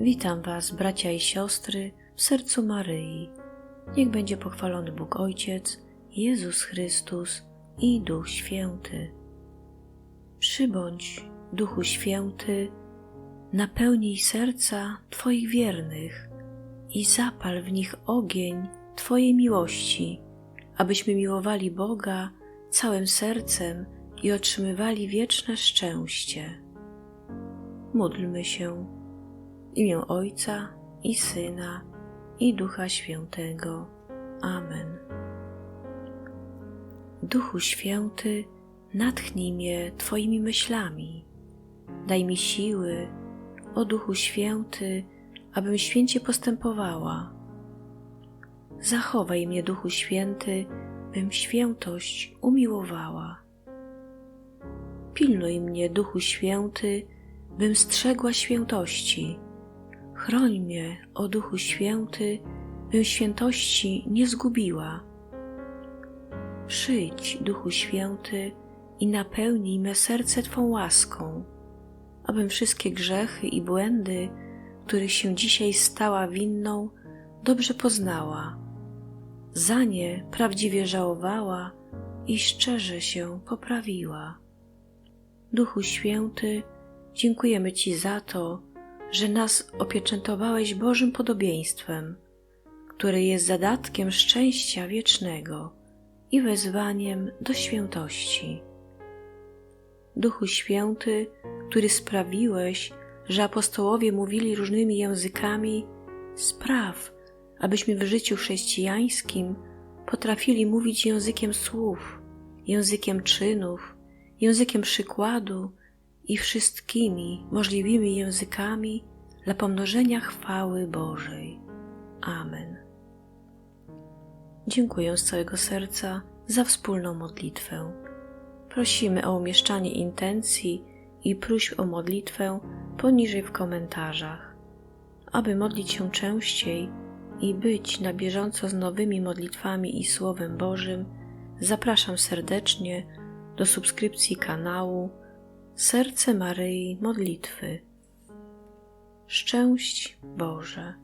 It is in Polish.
Witam Was, bracia i siostry, w sercu Maryi. Niech będzie pochwalony Bóg Ojciec, Jezus Chrystus i Duch Święty. Przybądź, Duchu Święty, napełnij serca Twoich wiernych i zapal w nich ogień Twojej miłości, abyśmy miłowali Boga całym sercem i otrzymywali wieczne szczęście. Módlmy się w imię Ojca i Syna i Ducha Świętego. Amen. Duchu Święty, natchnij mnie Twoimi myślami. Daj mi siły, o Duchu Święty, abym święcie postępowała. Zachowaj mnie, Duchu Święty, bym świętość umiłowała. Pilnuj mnie, Duchu Święty, bym strzegła świętości. Chroń mnie, o Duchu Święty, bym świętości nie zgubiła. Przyjdź, Duchu Święty, i napełnij me serce Twą łaską, abym wszystkie grzechy i błędy, których się dzisiaj stała winną, dobrze poznała, za nie prawdziwie żałowała i szczerze się poprawiła. Duchu Święty, dziękujemy Ci za to, że nas opieczętowałeś Bożym podobieństwem, które jest zadatkiem szczęścia wiecznego i wezwaniem do świętości. Duchu Święty, który sprawiłeś, że apostołowie mówili różnymi językami, spraw, abyśmy w życiu chrześcijańskim potrafili mówić językiem słów, językiem czynów, językiem przykładu i wszystkimi możliwymi językami dla pomnożenia chwały Bożej. Amen. Dziękuję z całego serca za wspólną modlitwę. Prosimy o umieszczanie intencji i próśb o modlitwę poniżej w komentarzach. Aby modlić się częściej i być na bieżąco z nowymi modlitwami i Słowem Bożym, zapraszam serdecznie do subskrypcji kanału Serce Maryi Modlitwy. Szczęść Boże.